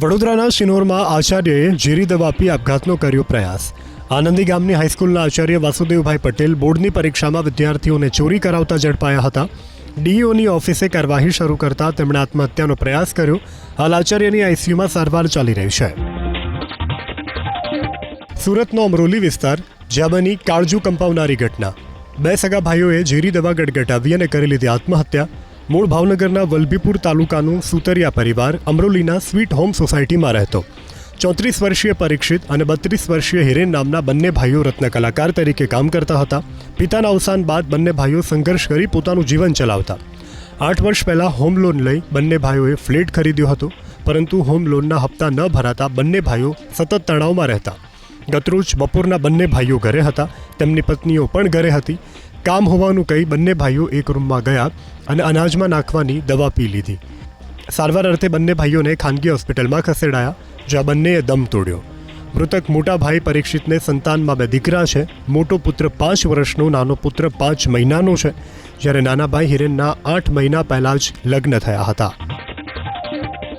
વડોદરાના શિનોરમાં આચાર્યએ ઝેરી દવા આપી આપઘાતનો કર્યો પ્રયાસ. આનંદી ગામની હાઈસ્કૂલના આચાર્ય વાસુદેવભાઈ પટેલ બોર્ડની પરીક્ષામાં વિદ્યાર્થીઓને ચોરી કરાવતા ઝડપાયા હતા. ડીઈઓની ઓફિસે કાર્યવાહી શરૂ કરતા તેમણે આત્મહત્યાનો પ્રયાસ કર્યો. હાલ આચાર્યની આઈસીયુમાં સારવાર ચાલી રહી છે. સુરતનો અમરોલી વિસ્તાર, જ્યાં બની કાળજુ કંપાવનારી ઘટના. બે સગા ભાઈઓએ ઝેરી દવા ગટગટાવી અને કરી લીધી આત્મહત્યા. મૂળ ભાવનગરના વલભીપુર તાલુકાનું સુતરિયા પરિવાર અમરોલીના સ્વીટ હોમ સોસાયટીમાં રહેતો. ચોત્રીસ વર્ષીય પરીક્ષિત અને બત્રીસ વર્ષીય હિરેન નામના બંને ભાઈઓ રત્ન કલાકાર તરીકે કામ કરતા હતા. પિતાના અવસાન બાદ બંને ભાઈઓ સંઘર્ષ કરી પોતાનું જીવન ચલાવતા. આઠ વર્ષ પહેલાં હોમ લોન લઈ બંને ભાઈઓએ ફ્લેટ ખરીદ્યો હતો, પરંતુ હોમ લોનના હપ્તા ન ભરાતા બંને ભાઈઓ સતત તણાવમાં રહેતા. ગતરોજ બપોરના બંને ભાઈઓ ઘરે હતા, તેમની પત્નીઓ પણ ઘરે હતી. કામ હોવાનું કહી બંને ભાઈઓ એક રૂમમાં ગયા અને અનાજમાં નાખવાની દવા પી લીધી. સારવાર અર્થે બંને ભાઈઓને ખાનગી હોસ્પિટલમાં ખસેડાયા, જ્યાં બંનેએ દમ તોડ્યો. મૃતક મોટા ભાઈ પરીક્ષિતને સંતાનમાં બે દીકરા છે, મોટો પુત્ર પાંચ વર્ષનો, નાનો પુત્ર પાંચ મહિનાનો છે, જ્યારે નાના ભાઈ હિરેનના આઠ મહિના પહેલાં જ લગ્ન થયા હતા.